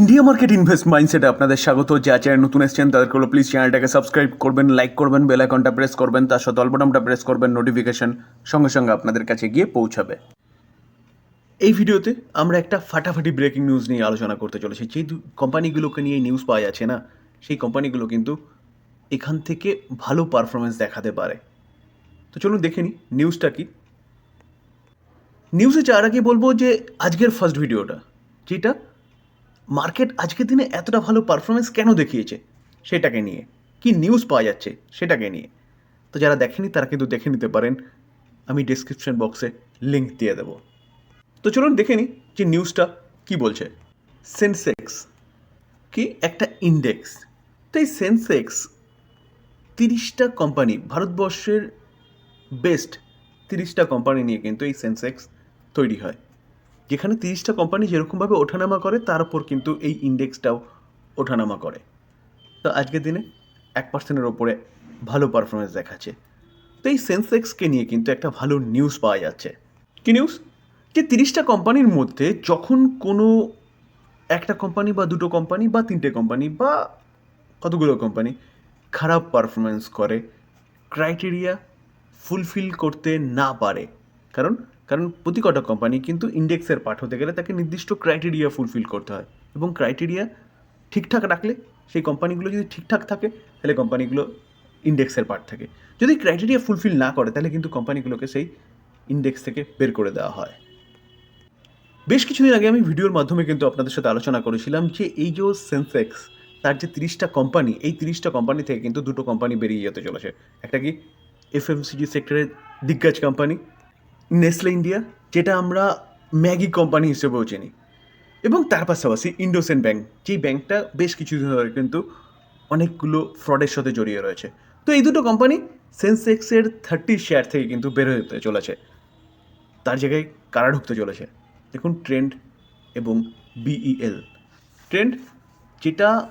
India market invest মাইন্ডসেটে আপনাদের স্বাগত। যা চ্যানেল নতুন এসছেন, তাদেরকে হলো প্লিজ চ্যানেলটাকে সাবস্ক্রাইব করবেন লাইক করবেন বেল আইকনটা প্রেস করবেন, তার সাথে অল্পটামটা প্রেস করবেন নোটিফিকেশন সঙ্গে সঙ্গে আপনাদের কাছে গিয়ে পৌঁছাবে। এই ভিডিওতে আমরা একটা ফাটাফাটি ব্রেকিং নিউজ নিয়ে আলোচনা করতে চলেছি। যে কোম্পানিগুলোকে নিয়ে নিউজ পাওয়া যাচ্ছে না, সেই কোম্পানিগুলো কিন্তু এখান থেকে ভালো পারফরমেন্স দেখাতে পারে। তো চলুন দেখে নিই নিউজটা কি। নিউজে যাওয়ার আগে বলব যে, আজকের ফার্স্ট ভিডিওটা যেটা মার্কেট আজকের দিনে এতটা ভালো পারফরমেন্স কেন দেখিয়েছে? সেটাকে নিয়ে। কি নিউজ পাওয়া যাচ্ছে? সেটাকে নিয়ে। তো যারা দেখেনি, তারা কিন্তু দেখে নিতে পারেন। আমি ডিসক্রিপশন বক্সে লিঙ্ক দিয়ে দেবো। তো চলুন দেখে নিই যে নিউজটা কি বলছে। সেন্সেক্স কি একটা ইন্ডেক্স তো এই সেন্সেক্স তিরিশটা কোম্পানি ভারতবর্ষের বেস্ট তিরিশটা কোম্পানি নিয়ে কিন্তু এই সেন্সেক্স তৈরি হয়। যেখানে তিরিশটা কোম্পানি যেরকমভাবে ওঠানামা করে, তার উপর কিন্তু এই ইন্ডেক্সটাও ওঠানামা করে। তো আজকের দিনে এক পার্সেন্টের ওপরে ভালো পারফরমেন্স দেখাচ্ছে। তো এই সেন্সেক্সকে নিয়ে কিন্তু একটা ভালো নিউজ পাওয়া যাচ্ছে। কি নিউজ যে তিরিশটা কোম্পানির মধ্যে যখন কোনো একটা কোম্পানি বা দুটো কোম্পানি বা তিনটে কোম্পানি বা কতগুলো কোম্পানি খারাপ পারফরমেন্স করে ক্রাইটেরিয়া ফুলফিল করতে না পারে। কারণ কারণ প্রতি কটা কোম্পানি কিন্তু ইন্ডেক্সের পাঠ হতে গেলে তাকে নির্দিষ্ট ক্রাইটেরিয়া ফুলফিল করতে হয় এবং ক্রাইটেরিয়া ঠিকঠাক রাখলে সেই কোম্পানিগুলো যদি ঠিকঠাক থাকে, তাহলে কোম্পানিগুলো ইন্ডেক্সের পার্ট থাকে। যদি ক্রাইটেরিয়া ফুলফিল না করে, তাহলে কিন্তু কোম্পানিগুলোকে সেই ইন্ডেক্স থেকে বের করে দেওয়া হয়। বেশ কিছুদিন আগে আমি ভিডিওর মাধ্যমে কিন্তু আপনাদের সাথে আলোচনা করেছিলাম যে এই যে সেন্সেক্স তার যে তিরিশটা কোম্পানি এই তিরিশটা কোম্পানি থেকে কিন্তু দুটো কোম্পানি বেরিয়ে যেতে চলেছে। একটা কি এফএমসিজি সেক্টরের দিগ্গজ কোম্পানি নেসলে ইন্ডিয়া যেটা আমরা ম্যাগি কোম্পানি হিসেবেও চিনি। এবং তার পাশাপাশি ইন্ডোসেন ব্যাংক যেই ব্যাংকটা বেশ কিছুদিন ধরে কিন্তু অনেকগুলো ফ্রডের সাথে জড়িয়ে রয়েছে। তো এই দুটো কোম্পানি সেন্সেক্সের থার্টি শেয়ার থেকে কিন্তু বের হতে চলেছে। তার জায়গায় কারা ঢুকতে চলেছে? দেখুন ট্রেন্ড এবং বিইএল ট্রেন্ড যেটা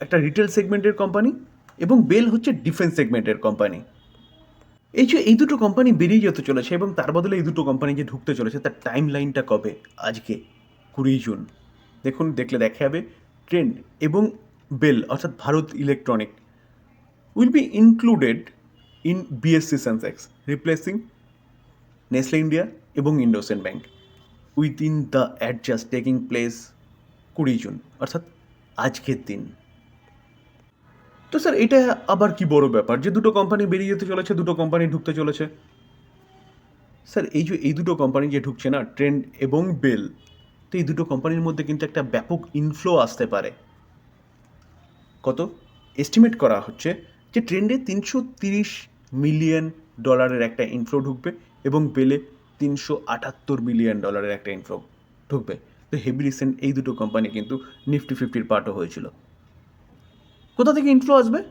একটা রিটেল সেগমেন্টের কোম্পানি এবং বেল হচ্ছে ডিফেন্স সেগমেন্টের কোম্পানি এই যে এই দুটো কোম্পানি বেরিয়ে যেতে চলেছে এবং তার বদলে এই দুটো কোম্পানি যে ঢুকতে চলেছে, তার টাইম লাইনটা কবে? আজকে, কুড়ি জুন। দেখুন, দেখলে দেখা যাবে ট্রেন্ড এবং বেল অর্থাৎ Bharat electronic will be included in BSE Sensex replacing Nestle India এবং IndusInd bank within the adjust taking place কুড়ি জুন, অর্থাৎ আজকের দিন। তো স্যার, এটা আবার কি বড় ব্যাপার? যে দুটো কোম্পানি বেরিয়ে যেতে চলেছে, দুটো কোম্পানি ঢুকতে চলেছে। স্যার, এই যে, এই দুটো কোম্পানি যে ঢুকছে না ট্রেন্ড এবং বেল তো এই দুটো কোম্পানির মধ্যে কিন্তু একটা ব্যাপক ইনফ্লো আসতে পারে। কত? এস্টিমেট করা হচ্ছে যে ট্রেন্ডে তিনশো তিরিশ মিলিয়ন ডলারের একটা ইনফ্লো ঢুকবে এবং বেলে তিনশো আটাত্তর মিলিয়ন ডলারের একটা ইনফ্লো ঢুকবে। তো হেভি রিসেন্ট এই দুটো কোম্পানি কিন্তু নিফটি ফিফটির পার্টও হয়েছিল। কোথা থেকে ইনফ্লো আসবে?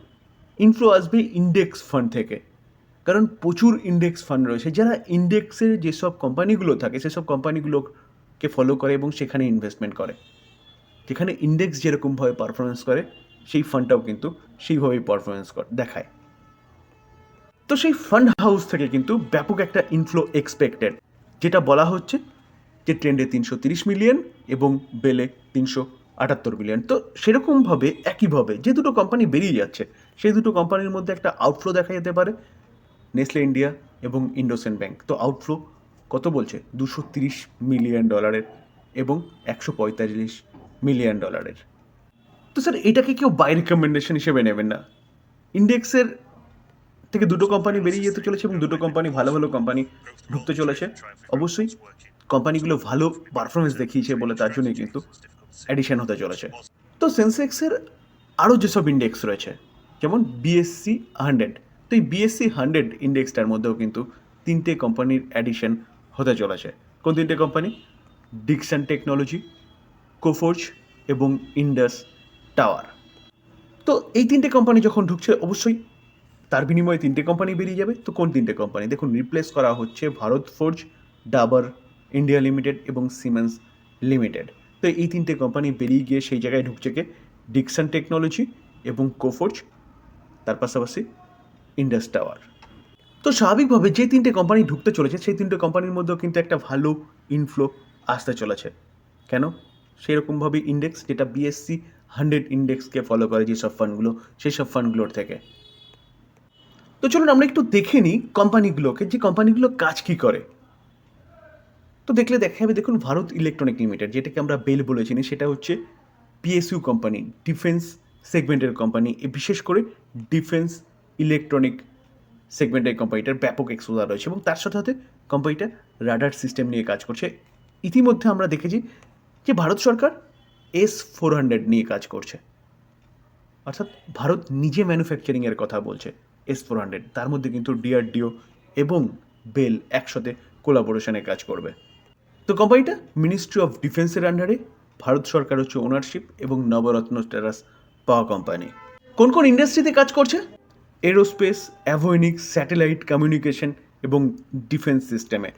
ইনফ্লো আসবে ইন্ডেক্স ফান্ড থেকে। কারণ প্রচুর ইন্ডেক্স ফান্ড রয়েছে। যারা ইন্ডেক্সের যেসব কোম্পানিগুলো থাকে, সেসব কোম্পানিগুলোকে ফলো করে এবং সেখানে ইনভেস্টমেন্ট করে। যেখানে ইন্ডেক্স যেরকমভাবে পারফরমেন্স করে, সেই ফান্ডটাও কিন্তু সেইভাবেই পারফরমেন্স করে, দেখায়। তো সেই ফান্ড হাউস থেকে কিন্তু ব্যাপক একটা ইনফ্লো এক্সপেক্টেড যেটা বলা হচ্ছে যে ট্রেন্ডে তিনশো তিরিশ মিলিয়ন এবং বেলে তিনশো আটাত্তর মিলিয়ন তো সেরকমভাবে, একইভাবে যে দুটো কোম্পানি বেরিয়ে যাচ্ছে, সেই দুটো কোম্পানির মধ্যে একটা আউটফ্লো দেখা যেতে পারে নেসলে ইন্ডিয়া এবং ইন্ডোসেন ব্যাংক তো আউটফ্লো কত বলছে? দুশো তিরিশ মিলিয়ন ডলারের এবং একশো পঁয়তাল্লিশ মিলিয়ন ডলারের তো স্যার এটাকে কেউ বাই রেকমেন্ডেশন হিসেবে নেবেন না। ইন্ডেক্সের থেকে দুটো কোম্পানি বেরিয়ে যেতে চলেছে এবং দুটো কোম্পানি ভালো ভালো কোম্পানি ঢুকতে চলেছে। অবশ্যই কোম্পানিগুলো ভালো পারফরমেন্স দেখিয়েছে বলে তার জন্যই কিন্তু অ্যাডিশন হতে চলেছে। তো সেন্সেক্সের আরও যেসব ইন্ডেক্স রয়েছে, যেমন বিএসসি হান্ড্রেড তো এই বিএসসি হান্ড্রেড ইন্ডেক্সটার মধ্যেও কিন্তু তিনটে কোম্পানির অ্যাডিশন হতে চলেছে। কোন তিনটে কোম্পানি ডিকসন টেকনোলজি কোফোর্জ এবং ইন্ডাস টাওয়ার তো এই তিনটে কোম্পানি যখন ঢুকছে, অবশ্যই তার বিনিময়ে তিনটে কোম্পানি বেরিয়ে যাবে। তো কোন তিনটে কোম্পানি দেখুন রিপ্লেস করা হচ্ছে Bharat Forge Dabur India Limited এবং সিমেন্স লিমিটেড তো এই তিনটে কোম্পানি বেরিয়ে গিয়ে সেই জায়গায় ঢুকছে কে? ডিকসন টেকনোলজি এবং কোফোর্জ তার পাশাপাশি ইন্ডাস টাওয়ার তো স্বাভাবিকভাবে যে তিনটে কোম্পানি ঢুকতে চলেছে, সেই তিনটে কোম্পানির মধ্যেও কিন্তু একটা ভালো ইনফ্লো আসতে চলেছে। কেন? সেরকমভাবে ইন্ডেক্স যেটা বিএসসি হান্ড্রেড ইন্ডেক্সকে ফলো করে যেসব ফান্ডগুলো সেই সব ফান্ডগুলোর থেকে। তো চলুন আমরা একটু দেখে নিই কোম্পানিগুলোকে যে কোম্পানিগুলো কাজ কী করে। তো দেখলে দেখা যাবে দেখুন ভারত ইলেকট্রনিক লিমিটেড, যেটাকে আমরা বেল বলে চিনি, সেটা হচ্ছে পিএসইউ কোম্পানি ডিফেন্স সেগমেন্টের কোম্পানি বিশেষ করে ডিফেন্স ইলেকট্রনিক সেগমেন্টের কোম্পানিটার ব্যাপক এক্সপোজার রয়েছে এবং তার সাথে সাথে কোম্পানিটা রাডার সিস্টেম নিয়ে কাজ করছে। ইতিমধ্যে আমরা দেখেছি যে ভারত সরকার এস ফোর হান্ড্রেড নিয়ে কাজ করছে। অর্থাৎ ভারত নিজে ম্যানুফ্যাকচারিংয়ের কথা বলছে এস ফোর হান্ড্রেড তার মধ্যে কিন্তু ডিআরডিও এবং বেল একসাথে কোলাবোরেশনে কাজ করবে। তো কোম্পানিটা মিনিস্ট্রি অফ ডিফেন্সের আন্ডারে ভারত সরকার হচ্ছে ওনারশিপ এবং নবরত্ন স্ট্যাটাস পাওয়া কোম্পানি। কোন কোন ইন্ডাস্ট্রিতে কাজ করছে? এরোস্পেস অ্যাভোনিক্স স্যাটেলাইট কমিউনিকেশন এবং ডিফেন্স সিস্টেমে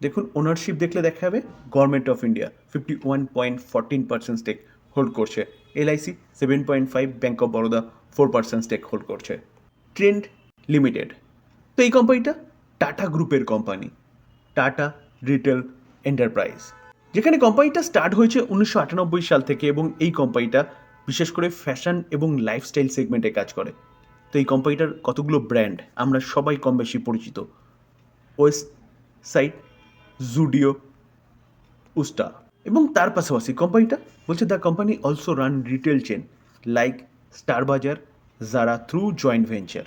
দেখুন ওনারশিপ দেখলে দেখা যাবে government of India fifty one point fourteen percent stake hold করছে LIC seven point five bank of Baroda four percent stake hold করছে। ট্রেন্ড লিমিটেড তো এই কোম্পানিটা টাটা গ্রুপের কোম্পানি। টাটা রিটেল এন্টারপ্রাইজ যেখানে কোম্পানিটা স্টার্ট হয়েছে উনিশশো আটানব্বই সাল থেকে এবং এই কোম্পানিটা বিশেষ করে ফ্যাশন এবং লাইফস্টাইল সেগমেন্টে কাজ করে। তো এই কোম্পানিটার কতগুলো ব্র্যান্ড আমরা সবাই কম বেশি পরিচিত। ওয়েস্ট সাইড জুডিও উস্টা এবং তার পাশাপাশি কোম্পানিটা বলছে the company also run retail chain like star Bazaar যারা through joint venture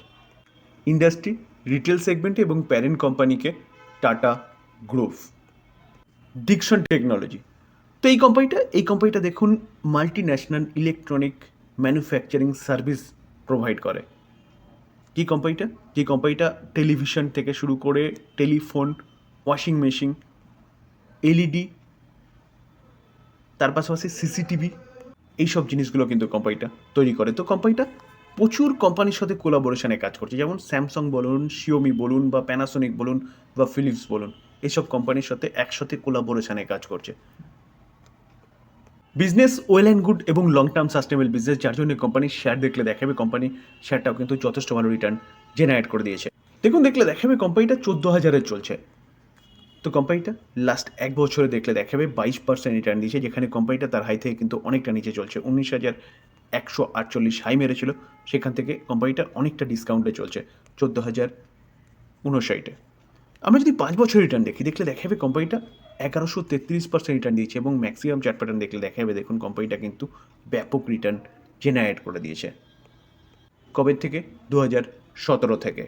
industry retail সেগমেন্টে এবং প্যারেন্ট কোম্পানিকে টাটা গ্রুপ ডিকশন টেকনোলজি তো এই কোম্পানিটা এই কোম্পানিটা দেখুন multi national electronic manufacturing service provide করে। কি কোম্পানিটা যে কোম্পানিটা টেলিভিশন থেকে শুরু করে টেলিফোন ওয়াশিং মেশিন এলইডি তার পাশাপাশি সিসিটিভি এইসব জিনিসগুলো কিন্তু কোম্পানিটা তৈরি করে। তো কোম্পানিটা প্রচুর কোম্পানির সাথে কোলাবোরেশনে কাজ করছে। যেমন স্যামসাং বলুন শিওমি বলুন, বা প্যানাসোনিক বলুন, বা ফিলিপস বলুন। এইসব কোম্পানির সাথে একসাথে কোলাবোরেশনে কাজ করছে। বিজনেস ওয়েল অ্যান্ড গুড এবং লং টার্ম সাস্টেনেবল বিজনেস যার জন্য কোম্পানির শেয়ার দেখলে দেখাবে কোম্পানি শেয়ারটাও কিন্তু যথেষ্ট ভালো রিটার্ন জেনারেট করে দিয়েছে। দেখুন, দেখলে দেখাবে কোম্পানিটা চোদ্দ হাজারে চলছে। তো কোম্পানিটা লাস্ট এক বছরে দেখলে দেখাবে বাইশ পার্সেন্ট রিটার্ন দিয়েছে, যেখানে কোম্পানিটা তার হাই থেকে কিন্তু অনেকটা নিচে চলছে। উনিশ হাজার একশো আটচল্লিশ হাই মেরেছিল। সেখান থেকে কোম্পানিটা অনেকটা ডিসকাউন্টে চলছে, চোদ্দ হাজার উনষাটে। আমরা যদি পাঁচ বছর রিটার্ন দেখি, দেখলে দেখা যাবে কোম্পানিটা এগারোশো তেত্রিশ পার্সেন্ট রিটার্ন দিয়েছে এবং ম্যাক্সিমাম চার্ট প্যাটার্ন দেখলে দেখা যাবে দেখুন কোম্পানিটা কিন্তু ব্যাপক রিটার্ন জেনারেট করে দিয়েছে। কবে থেকে? দু হাজার সতেরো থেকে।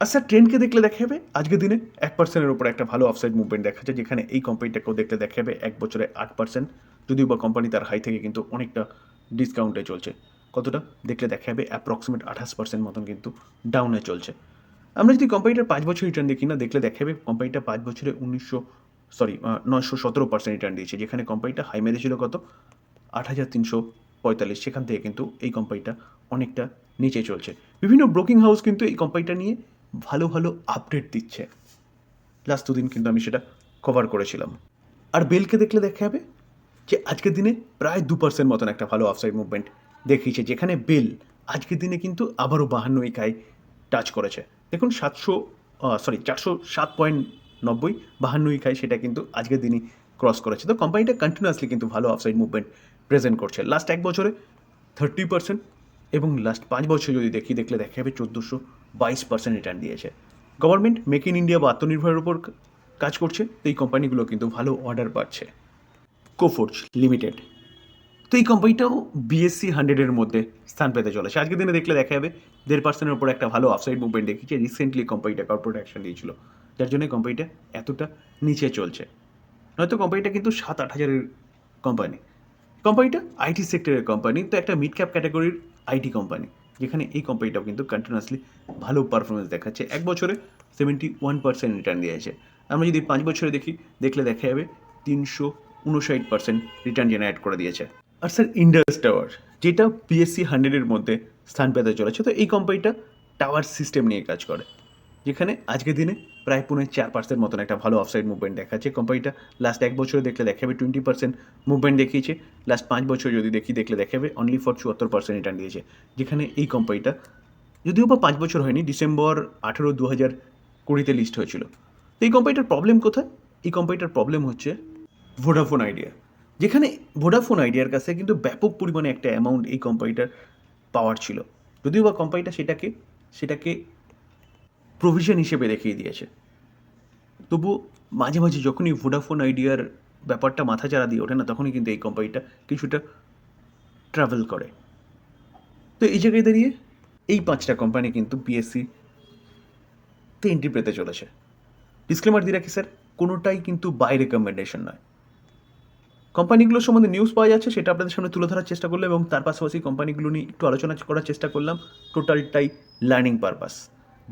আচ্ছা ট্রেন্ডকে দেখলে দেখা যাবে আজকের দিনে এক পার্সেন্টের উপর একটা ভালো অফসাইড মুভমেন্ট দেখা যায় যেখানে এই কোম্পানিটাকেও দেখলে দেখা যাবে এক বছরে আট পার্সেন্ট যদিও বা কোম্পানি তার হাই থেকে কিন্তু অনেকটা ডিসকাউন্টে চলছে। কতটা? দেখলে দেখা যাবে অ্যাপ্রক্সিমেট আঠাশ পার্সেন্ট মতন কিন্তু ডাউনে চলছে। আমরা যদি কোম্পানিটার পাঁচ বছর রিটার্ন দেখি না, দেখলে দেখা যাবে কোম্পানিটা পাঁচ বছরে উনিশশো সরি নয়শো সতেরো পার্সেন্ট রিটার্ন দিয়েছে। যেখানে কোম্পানিটা হাই মেরেছিল কত? আট হাজার তিনশো পঁয়তাল্লিশ। সেখান থেকে কিন্তু এই কোম্পানিটা অনেকটা নিচে চলছে। বিভিন্ন ব্রোকিং হাউস কিন্তু এই কোম্পানিটা নিয়ে ভালো ভালো আপডেট দিচ্ছে। লাস্ট দুদিন কিন্তু আমি সেটা কভার করেছিলাম। আর বেলকে দেখলে দেখা যাবে যে আজকের দিনে প্রায় দু পার্সেন্ট মতন একটা ভালো অফসাইড মুভমেন্ট দেখিয়েছে, যেখানে বেল আজকের দিনে কিন্তু আবারও বাহান্ন একাই টাচ করেছে। দেখুন সাতশো সরি চারশো সাত পয়েন্ট নব্বই বাহান্ন ইকাই সেটা কিন্তু আজকের দিনই ক্রস করেছে। তো কোম্পানিটা কন্টিনিউয়াসলি কিন্তু ভালো অফসাইড মুভমেন্ট প্রেজেন্ট করছে। লাস্ট এক বছরে থার্টি পার্সেন্ট এবং লাস্ট পাঁচ বছর যদি দেখি, দেখলে দেখা যাবে চোদ্দোশো বাইশ পার্সেন্ট রিটার্ন দিয়েছে। গভর্নমেন্ট মেক ইন ইন্ডিয়া বা আত্মনির্ভরের উপর কাজ করছে, তো এই কোম্পানিগুলো কিন্তু ভালো অর্ডার পাচ্ছে কোফোর্জ লিমিটেড তো এই কোম্পানিটাও বিএসসি হান্ড্রেডের মধ্যে স্থান পেতে চলেছে। আজকের দিনে দেখলে দেখা যাবে দেড় পার্সেন্টের উপর একটা ভালো অফসাইড মুভমেন্ট দেখিয়েছে রিসেন্টলি কোম্পানিটা কর্পোরেট অ্যাকশন দিয়েছিল যার জন্য কোম্পানিটা এতটা নিচে চলছে। নয়তো কোম্পানিটা কিন্তু সাত আট হাজারের কোম্পানি কোম্পানিটা আইটি সেক্টরের কোম্পানি তো একটা মিড ক্যাপ ক্যাটাগরির আইটি কোম্পানি যেখানে এই কোম্পানিটাও কিন্তু কন্টিনিউয়াসলি ভালো পারফরমেন্স দেখাচ্ছে। এক বছরে সেভেন্টি ওয়ান পার্সেন্ট রিটার্ন দিয়েছে। আমরা যদি পাঁচ বছরে দেখি, দেখলে দেখা যাবে তিনশো উনষাট পার্সেন্ট রিটার্ন জেনারেট করে দিয়েছে। আর স্যার ইন্ডাস টাওয়ার যেটা পিএসসি হান্ড্রেডের মধ্যে স্থান পেতে চলেছে। তো এই কোম্পানিটা টাওয়ার সিস্টেম নিয়ে কাজ করে, যেখানে আজকের দিনে প্রায় পৌনে চার পার্সেন্ট মতন একটা ভালো অফসাইড মুভমেন্ট দেখাচ্ছে। কোম্পানিটা লাস্ট এক বছরে দেখলে দেখাবে টোয়েন্টি পার্সেন্ট মুভমেন্ট দেখিয়েছে। লাস্ট পাঁচ বছর যদি দেখি, দেখলে দেখাবে অনলি ফর চুয়াত্তর পার্সেন্ট রিটার্ন দিয়েছে। যেখানে এই কোম্পানিটা যদিও বা পাঁচ বছর হয়নি, ডিসেম্বর আঠেরো দু হাজার কুড়িতে লিস্ট হয়েছিল। তো এই কোম্পানিটার প্রবলেম কোথায়? এই কোম্পানিটার প্রবলেম হচ্ছে ভোডাফোন আইডিয়া যেখানে ভোডাফোন আইডিয়ার কাছে কিন্তু ব্যাপক পরিমাণে একটা অ্যামাউন্ট এই কোম্পানিটার পাওয়ার ছিল। যদিও বা কোম্পানিটা সেটাকে সেটাকে প্রভিশন হিসেবে দেখিয়ে দিয়েছে। তবু মাঝে মাঝে যখনই ভোডাফোন আইডিয়ার ব্যাপারটা মাথা চারা দিয়ে ওঠে না, তখনই কিন্তু এই কোম্পানিটা কিছুটা ট্রাভেল করে। তো এই জায়গায় দাঁড়িয়ে এই পাঁচটা কোম্পানি কিন্তু বিএসসি তে এন্ট্রি পেতে চলেছে। ডিসক্লেমার দিয়ে রাখি স্যার কোনোটাই কিন্তু বাই রেকমেন্ডেশন নয়। কোম্পানিগুলোর সম্বন্ধে নিউজ পাওয়া যাচ্ছে, সেটা আপনাদের সামনে তুলে ধরার চেষ্টা করলাম এবং তার পাশাপাশি কোম্পানিগুলো নিয়ে একটু আলোচনা করার চেষ্টা করলাম। টোটালটাই লার্নিং পারপাস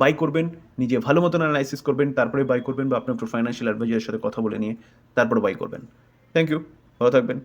বাই করবেন, নিজে ভালো মতন অ্যানালাইসিস করবেন, তারপরে বাই করবেন বা আপনার ফাইন্যান্সিয়াল অ্যাডভাইজারের সাথে কথা বলে নিয়ে তারপরে বাই করবেন। থ্যাংক ইউ ভালো থাকবেন।